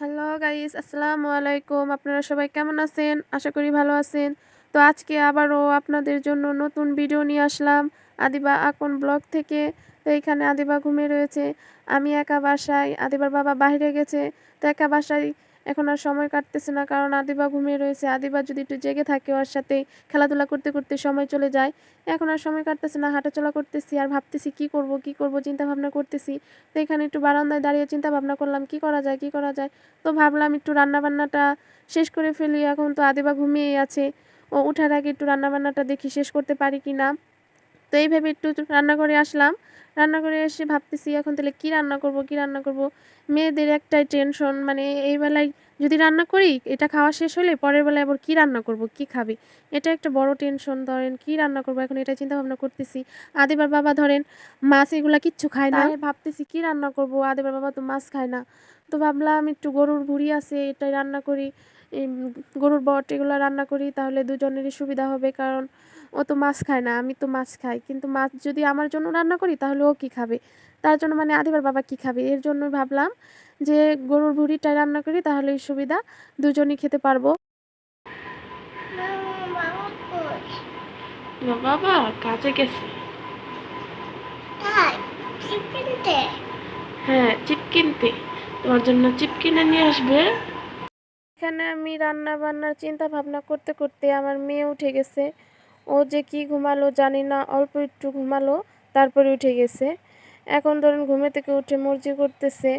Hello guys আসসালামু আলাইকুম আপনারা সবাই কেমন আছেন? আশা করি ভালো আছেন। তো আজকে আবারও আপনাদের জন্য নতুন ভিডিও নিয়ে আসলাম আদিবা আকন ব্লগ থেকে। তো এখানে আদিবা ঘুমিয়ে রয়েছে। আমি একা বাসায়, আদিবার বাবা বাইরে গেছে। তো একা বাসায় এখন আর সময় কাটতেছে না, কারণ আদিবা ঘুমিয়ে রয়েছে। আদিবা যদি একটু জেগে থাকে ওর সাথে, খেলাধুলা করতে করতে সময় চলে যায়। এখন আর সময় কাটতেছে না, হাঁটাচলা করতেছি আর ভাবতেছি কি করব কি করব চিন্তা ভাবনা করতেছি। তো এখানে একটু বারান্দায় দাঁড়িয়ে চিন্তা ভাবনা করলাম, কি করা যায়, কি করা যায়? তো ভাবলাম একটু রান্নাবান্নাটা শেষ করে ফেলি। এখন তো আদিবা ঘুমিয়েই আছে। ও উঠার আগে একটু রান্নাবান্নাটা দেখি শেষ করতে পারি কি না তো এই ভেবে একটু রান্না করে আসলাম। রান্না করে এসে ভাবতেছি এখন তাহলে কি রান্না করব, কি রান্না করব? মেয়েদের একটাই টেনশন মানে এই বেলায় যদি রান্না করি, এটা খাওয়া শেষ হলে পরের বেলায় আবার কি রান্না করব, কি খাবে? এটা একটা বড় টেনশন ধরেন কি রান্না করব? এখন এটা চিন্তা ভাবনা করতেছি। আদিবার বাবা ধরেন মাছ এগুলা কিচ্ছু খায় না। ভাবতেছি কি রান্না করব? আদিবার বাবা তো মাছ খায় না। তো ভাবলাম একটু গরুর ভুড়ি আছে, এটাই রান্না করি। গরুর বট এগুলো রান্না করি, তাহলে দুজনেরই সুবিধা হবে। কারণ ও তো মাছ খায় না আমি তো মাছ খাই। কিন্তু মাছ যদি আমার জন্য রান্না করি তাহলে ও কী খাবে? তার জন্য মানে আদিবার বাবা কী খাবে? এর জন্য ভাবলাম যে গরুর ভুড়িটাই রান্না করি তাহলেই সুবিধা দুজনই খেতে পারব। বাবা কাজে গেছে। হ্যাঁ চিপ কিনতে। তোমার জন্য চিপ কিনে নিয়ে আসবে। এখানে আমি রান্না বান্নার চিন্তা ভাবনা করতে করতে আমার মেয়ে উঠে গেছে। ও যে কি ঘুমালো জানি না, অল্প একটু ঘুমালো, তারপরে উঠে গেছে। এখন ধরেন ঘুমে থেকে উঠে মর্জি করতেছে।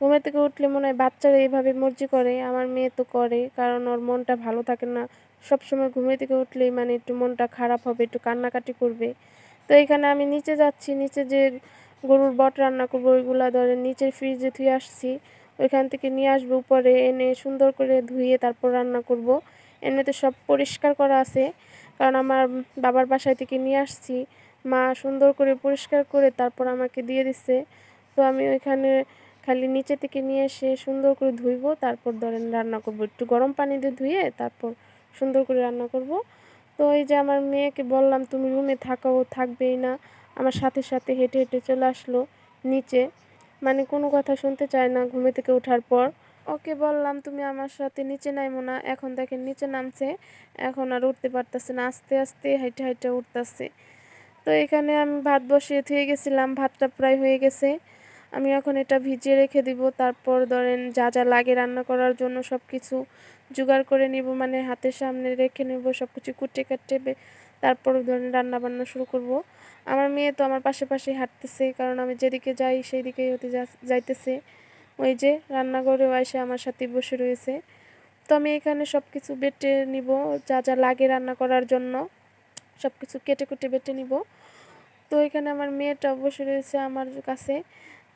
ঘুমে থেকে উঠলে মনে হয় বাচ্চারা এইভাবে মর্জি করে, আমার মেয়ে তো করে, কারণ ওর মনটা ভালো থাকে না। সবসময় ঘুমে থেকে উঠলেই মানে একটু মনটা খারাপ হবে, একটু কান্নাকাটি করবে। তো এখানে আমি নিচে যাচ্ছি, নিচে যে গরুর বট রান্না করব, ওইগুলা ধরেন নিচের ফ্রিজে ধুয়ে আসছি। ওইখান থেকে নিয়ে আসব, উপরে এনে সুন্দর করে ধুয়ে তারপর রান্না করব। এমনিতে সব পরিষ্কার করা আছে। কারণ আমার বাবার বাসায় থেকে নিয়ে আসছি। মা সুন্দর করে পরিষ্কার করে তারপর আমাকে দিয়ে দিচ্ছে তো আমি ওইখানে খালি নিচে থেকে নিয়ে এসে সুন্দর করে ধুইবো, তারপর ধরেন রান্না করব। একটু গরম পানি দিয়ে ধুয়ে তারপর সুন্দর করে রান্না করব। তো এই যে আমার মেয়েকে বললাম, তুমি রুমে থাকো, ও থাকবেই না। আমার সাথে সাথে হেঁটে হেঁটে চলে আসলো নিচে। মানে কোনো কথা শুনতে চায় না। ঘুমে থেকে ওঠার পর ওকে বললাম, তুমি আমার সাথে নিচে নাইমো না। এখন দেখেন নিচে নামছে, এখন আর উঠতে পারতেছে না, আস্তে আস্তে হাইটে হাইটে উঠতেছে। তো এখানে আমি ভাত বসিয়ে থুয়ে গেছিলাম, ভাতটা প্রায় হয়ে গেছে। আমি এখন এটা ভিজিয়ে রেখে দিব, তারপর ধরেন যা যা লাগে রান্না করার জন্য সব কিছু জোগাড় করে নিব মানে হাতের সামনে রেখে নেব সব কিছু কুটে কাটে তারপর ধরেন রান্না বান্না শুরু করব। আমার মেয়ে তো আমার পাশে পাশে হাঁটতেছে, কারণ আমি যেদিকে যাই সেই দিকেই হতে যাইতেছে। ওই যে রান্নাঘরেও এসে আমার সাথে বসে রয়েছে। তো আমি এখানে সব কিছু বেটে নিব, যা যা লাগে রান্না করার জন্য সব কিছু কেটে কুটে বেটে নিব। তো এখানে আমার মেয়েটা বসে রয়েছে আমার কাছে,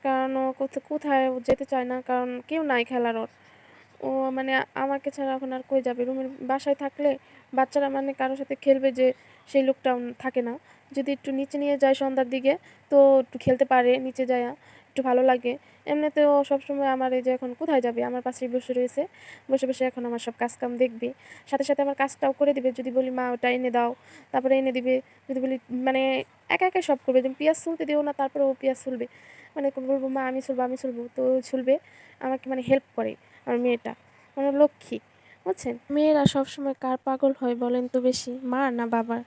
কারণ ও কোথা- কোথায় যেতে চায় না, কারণ কেউ নাই খেলার ওর। ও মানে আমাকে ছাড়া এখন আর কই যাবে? রুমের বাসায় থাকলে বাচ্চারা মানে কারোর সাথে খেলবে যে সেই লোকটা থাকে না। যদি একটু নিচে নিয়ে যায় সন্ধ্যার দিকে, তো একটু খেলতে পারে, নিচে যায়। একটু ভালো লাগে। এমনিতেও সবসময় আমার এই যে এখন কোথায় যাবে? আমার পাশেই বসে রয়েছে। বসে বসে এখন আমার সব কাজকাম দেখবে। সাথে সাথে আমার কাজটাও করে দিবে। যদি বলি, মা, ওটা এনে দাও। তারপরে এনে দিবে। যদি বলি মানে একা একা সব করবে? যেমন পেঁয়াজ চুলতে দিও না তারপরে ও পেঁয়াজ চুলবে মানে বলব, মা, আমি চুলবো আমি চুলবো তো চুলবে আমাকে মানে হেল্প করে আমার মেয়েটা। মানে লক্ষ্মী। বুঝছেন? মেয়েরা সবসময় কার পাগল হয় বলেন তো বেশি? মা না বাবার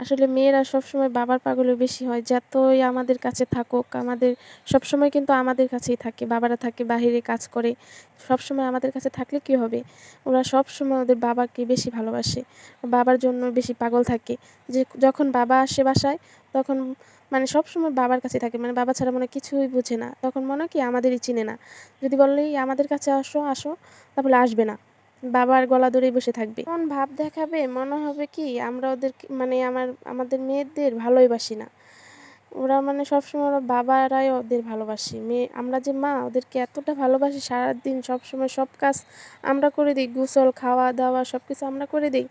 আসলে মেয়েরা সবসময় বাবার পাগলও বেশি হয়, যতই আমাদের কাছে থাকুক, আমাদের সবসময় কিন্তু আমাদের কাছেই থাকে, বাবারা থাকে, বাহিরে কাজ করে, সবসময় আমাদের কাছে থাকলে কী হবে? ওরা সবসময় ওদের বাবাকে বেশি ভালোবাসে, বাবার জন্য বেশি পাগল থাকে, যে যখন বাবা আসে বাসায়, তখন মানে সবসময় বাবার কাছে থাকে মানে বাবা ছাড়া মনে কিছুই বোঝে না, তখন মনে কি আমাদেরই চিনে না, যদি বললেই আমাদের কাছে আসো আসো, তাহলে আসবে না। বাবার গলা ধরেই বসে থাকবে। এমন ভাব দেখাবে, মনে হবে কি, আমরা ওদের মানে আমার, আমাদের মেয়েদের ভালোই বাসি না। ওরা মানে সবসময় ওরা বাবারাই ওদের ভালোবাসে। মেয়ে, আমরা যে মা, ওদেরকে এতটা ভালোবাসি সারাদিন, সবসময় সব কাজ আমরা করে দিই, গোসল, খাওয়া দাওয়া সব কিছু আমরা করে দিই।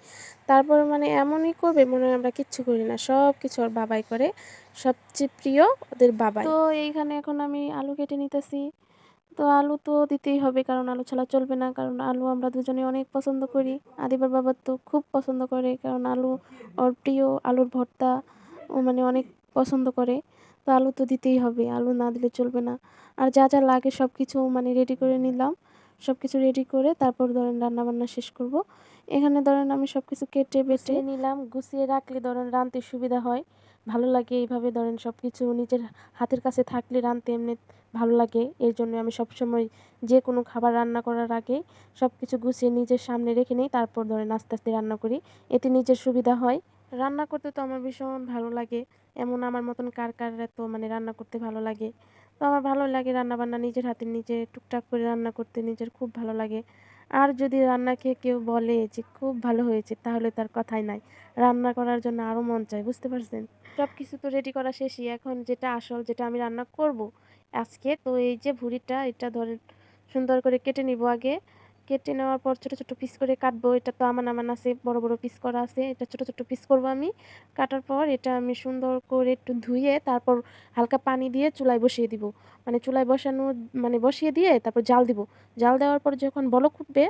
তারপরে মানে এমনই করবে, মনে হয় আমরা কিচ্ছু করি না। সব কিছু ওর বাবাই করে। সবচেয়ে প্রিয় ওদের বাবাই। তো এইখানে এখন আমি আলু কেটে নিতেছি। তো আলু তো দিতেই হবে, কারণ আলু ছাড়া চলবে না। কারণ আলু আমরা দুজনে অনেক পছন্দ করি। আদিবার বাবা তো খুব পছন্দ করে, কারণ আলু ওর প্রিয়, আলুর ভর্তা ও মানে অনেক পছন্দ করে। তো আলু তো দিতেই হবে, আলু না দিলে চলবে না। আর যা যা লাগে সব কিছু মানে রেডি করে নিলাম। সব কিছু রেডি করে তারপর ধরেন রান্না বান্না শেষ করব। এখানে ধরেন আমি সব কিছু কেটে বেটে নিলাম, গুছিয়ে রাখলে ধরেন রাঁধতে সুবিধা হয়। ভালো লাগে এইভাবে ধরেন সব কিছু নিজের হাতের কাছে থাকলে রাঁধতে এমনি ভালো লাগে। এর জন্য আমি সবসময় যে কোনো খাবার রান্না করার আগে সব কিছু গুছিয়ে নিজের সামনে রেখে নিই, তারপর ধরেন আস্তে আস্তে রান্না করি। এতে নিজের সুবিধা হয়। রান্না করতে তো আমার ভীষণ ভালো লাগে। এমন আমার মতন কার কার এত মানে রান্না করতে ভালো লাগে। তো আমার ভালো লাগে রান্না বান্না নিজের হাতে নিজে টুকটাক করে রান্না করতে, নিজের খুব ভালো লাগে। আর যদি রান্না খেয়ে কেউ বলে যে খুব ভালো হয়েছে, তাহলে তার কথাই নাই। রান্না করার জন্য আরও মন চায়, বুঝতে পারছেন? সব কিছু তো রেডি করা শেষই। এখন যেটা আসল, যেটা আমি রান্না করব, আজকে তো এই যে ভুড়িটা, এটা ধরেন সুন্দর করে কেটে নিব আগে। কেটে নেওয়ার পর ছোটো ছোটো পিস করে কাটবো। এটা তো আমার আমান আছে, বড় বড় পিস করা আছে। এটা ছোটো ছোটো পিস করব আমি। কাটার পর এটা আমি সুন্দর করে একটু ধুয়ে তারপর হালকা পানি দিয়ে চুলায় বসিয়ে দিব। মানে চুলায় বসানো মানে বসিয়ে দিয়ে তারপর জাল দিব। জাল দেওয়ার পর যখন বলক উঠবে,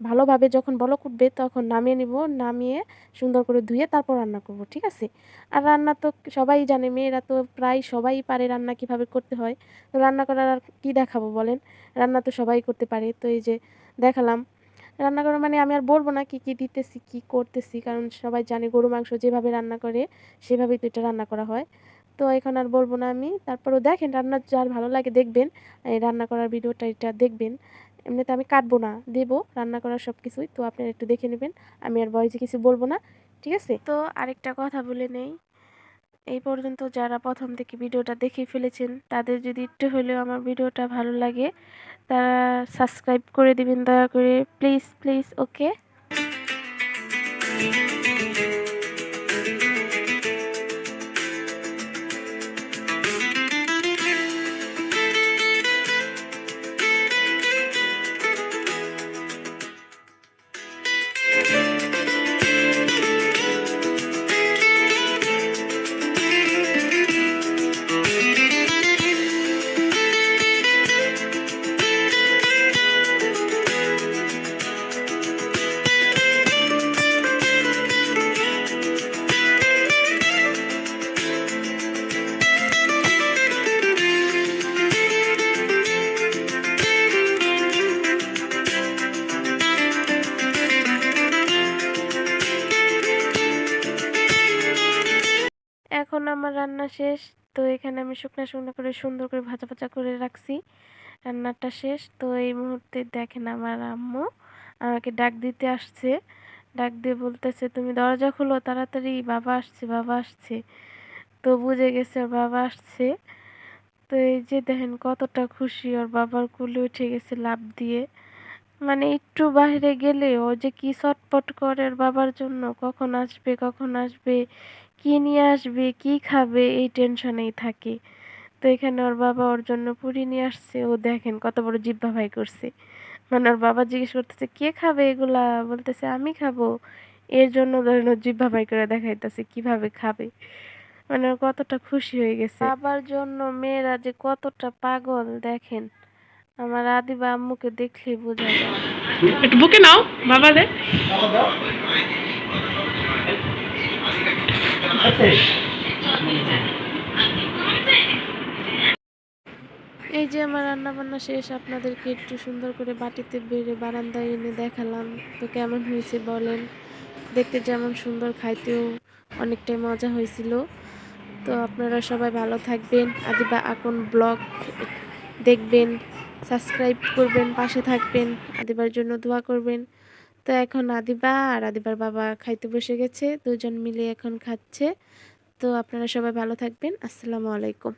ভালোভাবে যখন বলক উঠবে তখন নামিয়ে নিব। নামিয়ে সুন্দর করে ধুয়ে তারপর রান্না করব, ঠিক আছে? আর রান্না তো সবাই জানে, মেয়েরা তো প্রায় সবাই পারে রান্না কীভাবে করতে হয়। তো রান্না করার আর কী দেখাবো বলেন? রান্না তো সবাই করতে পারে। তো এই যে দেখালাম। রান্না করা মানে আমি আর বলব না কী কী দিতেছি, কী করতেছি, কারণ সবাই জানে গরু মাংস যেভাবে রান্না করে, সেভাবেই তো এটা রান্না করা হয়। তো এখন আর বলব না আমি। তারপরেও দেখেন রান্না যার ভালো লাগে দেখবেন। রান্না করার ভিডিওটা এটা দেখবেন। এমনিতে আমি কাটবো না, দেবো রান্না করার সব কিছুই তো আপনারা একটু দেখে নেবেন। আমি আর বয়সে কিছু বলব না, ঠিক আছে? তো আরেকটা কথা বলে নেই। এই পর্যন্ত যারা প্রথম থেকে ভিডিওটা দেখে ফেলেছেন, তাদের যদি একটু হলেও আমার ভিডিওটা ভালো লাগে তারা সাবস্ক্রাইব করে দিবেন দয়া করে। প্লিজ প্লিজ ওকে এখন আমার রান্না শেষ, তো এখানে আমি শুকনো শুকনো করে সুন্দর করে ভাজা ভাজা করে রাখছি। রান্নাটা শেষ, তো এই মুহূর্তে দেখেন আমার আম্মু আমাকে ডাক দিতে আসছে। ডাক দিয়ে বলতেছে, তুমি দরজা খুলো, তাড়াতাড়ি, বাবা আসছে বাবা আসছে। তো বুঝে গেছে বাবা আসছে। তো এই যে দেখেন কতটা খুশি, ওর বাবার কুলে উঠে গেছে লাভ দিয়ে। মানে একটু বাইরে গেলে ও যে কি চটপট করে ওর বাবার জন্য, কখন আসবে কখন আসবে কি নিয়ে আসবে, কি খাবে, এই টেনশনেই থাকে। তো এখানে ওর বাবা ওর জন্য পুরি নিয়ে আসছে। ও দেখেন কত বড় জিব্বা ভাই করছে। মানে ওর বাবা জিজ্ঞেস করতেছে, কে খাবে এগুলা? বলতেছে, আমি খাব। এর জন্য ধরেন ওর জিব্বা ভাই করে দেখাইতেছে, কীভাবে খাবে? মানে ও কতটা খুশি হয়ে গেছে। বাবার জন্য মেয়েরা যে কতটা পাগল, দেখেন। আমার আদি বা আম্মুকে দেখলেই বোঝা যায়। বুকে নাও বাবা রে এই যে আমার রান্না বান্না শেষ, আপনাদেরকে একটু সুন্দর করে বাটিতে বেড়ে বারান্দায় এনে দেখালাম। তো কেমন হয়েছে বলেন? দেখতে যেমন সুন্দর, খাইতেও অনেকটাই মজা হয়েছিল। তো আপনারা সবাই ভালো থাকবেন। আদিবা আকন ব্লগ দেখবেন, সাবস্ক্রাইব করবেন, পাশে থাকবেন, আদিবার জন্য দোয়া করবেন। তো এখন আদিবা আর আদিবার বাবা খাইতে বসে গেছে, দুজন মিলে এখন খাচ্ছে। তো আপনারা সবাই ভালো থাকবেন, আসসালামু আলাইকুম।